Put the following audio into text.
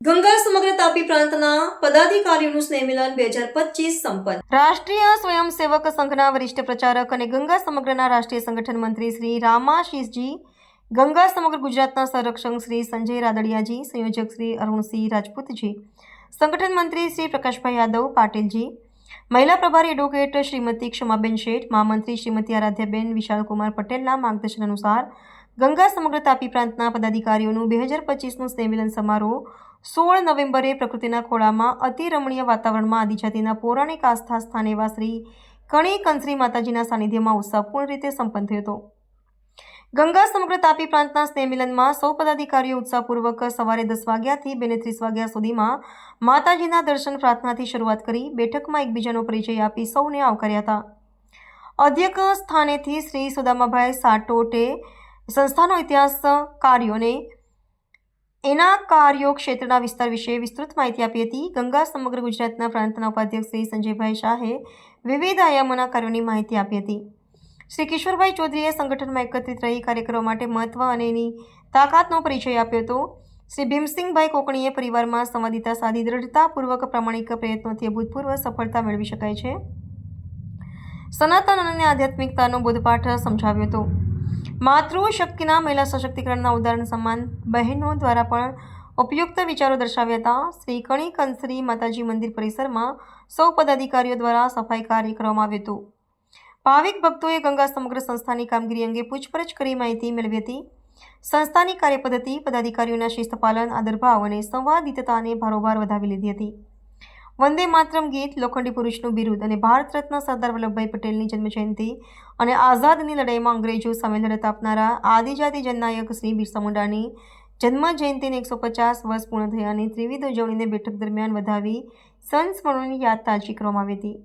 ગંગા સમગ્ર તાપી પ્રાંતના પદાધિકારીઓનું સ્નેહમિલન બે હજાર પચીસ સંપન્ન. રાષ્ટ્રીય સ્વયંસેવક સંઘના વરિષ્ઠ પ્રચારક અને ગંગા સમગ્રના રાષ્ટ્રીય સંગઠન મંત્રી શ્રી રામાશીષજી, ગંગા સમગ્ર ગુજરાતના સંરક્ષક શ્રી સંજય રાદડિયાજી, સંયોજક શ્રી અરુણસિંહ રાજપૂતજી, સંગઠન મંત્રી શ્રી પ્રકાશભાઈ યાદવ પાટીલજી, મહિલા પ્રભારી એડવોકેટ શ્રીમતી ક્ષમાબેન શેઠ, મહામંત્રી શ્રીમતી આરાધ્યાબેન વિશાલકુમાર પટેલના માર્ગદર્શન અનુસાર ગંગા સમગ્ર તાપી પ્રાંતના પદાધિકારીઓનું બે હજાર પચીસનું સંમેલન સમારોહ સોળ નવેમ્બરે પ્રકૃતિના ખોળામાં અતિ રમણીય વાતાવરણમાં આદિજાતિના પૌરાણિક આસ્થા સ્થાન એવા શ્રી કણી કંસરી માતાજીના સાનિધ્યમાં ઉત્સાહપૂર્ણ રીતે સંપન્ન થયો હતો. ગંગા સમગ્ર તાપી પ્રાંતના સ્નેહમિલનમાં સૌ પદાધિકારીઓ ઉત્સાહપૂર્વક સવારે દસ વાગ્યાથી બેને ત્રીસ વાગ્યા સુધીમાં માતાજીના દર્શન પ્રાર્થનાથી શરૂઆત કરી બેઠકમાં એકબીજાનો પરિચય આપી સૌને આવકાર્યા હતા. અધ્યક્ષ સ્થાનેથી શ્રી સુદામાભાઈ સાટોટે સંસ્થાનો ઇતિહાસ કાર્યોને એના કાર્યો ક્ષેત્રના વિસ્તાર વિશે વિસ્તૃત માહિતી આપી હતી. ગંગા સમગ્ર ગુજરાતના પ્રાંતના ઉપાધ્યક્ષ શ્રી સંજયભાઈ શાહે વિવિધ આયામોના કાર્યોની માહિતી આપી હતી. શ્રી કિશોરભાઈ ચૌધરીએ સંગઠનમાં એકત્રિત રહી કાર્યક્રમો માટે મહત્વ અને એની તાકાતનો પરિચય આપ્યો હતો. શ્રી ભીમસિંહભાઈ કોકણીએ પરિવારમાં સંવાદિતા સાધી દ્રઢતાપૂર્વક પ્રામાણિક પ્રયત્નોથી અભૂતપૂર્વ સફળતા મેળવી શકાય છે. સનાતન અને આધ્યાત્મિકતાનો બોધપાઠ સમજાવ્યો હતો. માતૃશક્તિના મહિલા સશક્તિકરણના ઉદાહરણ સમાન બહેનો દ્વારા પણ ઉપયુક્ત વિચારો દર્શાવ્યા હતા. શ્રી કણી કંસરી માતાજી મંદિર પરિસરમાં સૌ પદાધિકારીઓ દ્વારા સફાઈ કાર્ય કરવામાં આવ્યું હતું. ભાવિક ભક્તોએ ગંગા સમગ્ર સંસ્થાની કામગીરી અંગે પૂછપરછ કરી માહિતી મેળવી હતી. સંસ્થાની કાર્યપદ્ધતિ, પદાધિકારીઓના શિસ્તપાલન આદરભાવ અને સંવાદિતતાને ભારોભાર વધાવી લીધી હતી. વંદે માતરમ ગીત લોખંડી પુરુષનું બિરુદ અને ભારત રત્ન સરદાર વલ્લભભાઈ પટેલની જન્મજયંતિ અને આઝાદની લડાઈમાં અંગ્રેજો સામે લડત આપનારા આદિજાતિ જનનાયક શ્રી બિરસા મુંડાની જન્મ જયંતિને એકસો પચાસ વર્ષ પૂર્ણ થયાની ત્રિવિધ ઉજવણીને બેઠક દરમિયાન વધાવી સંસ્મરણોની યાદ તાજી કરવામાં આવી હતી.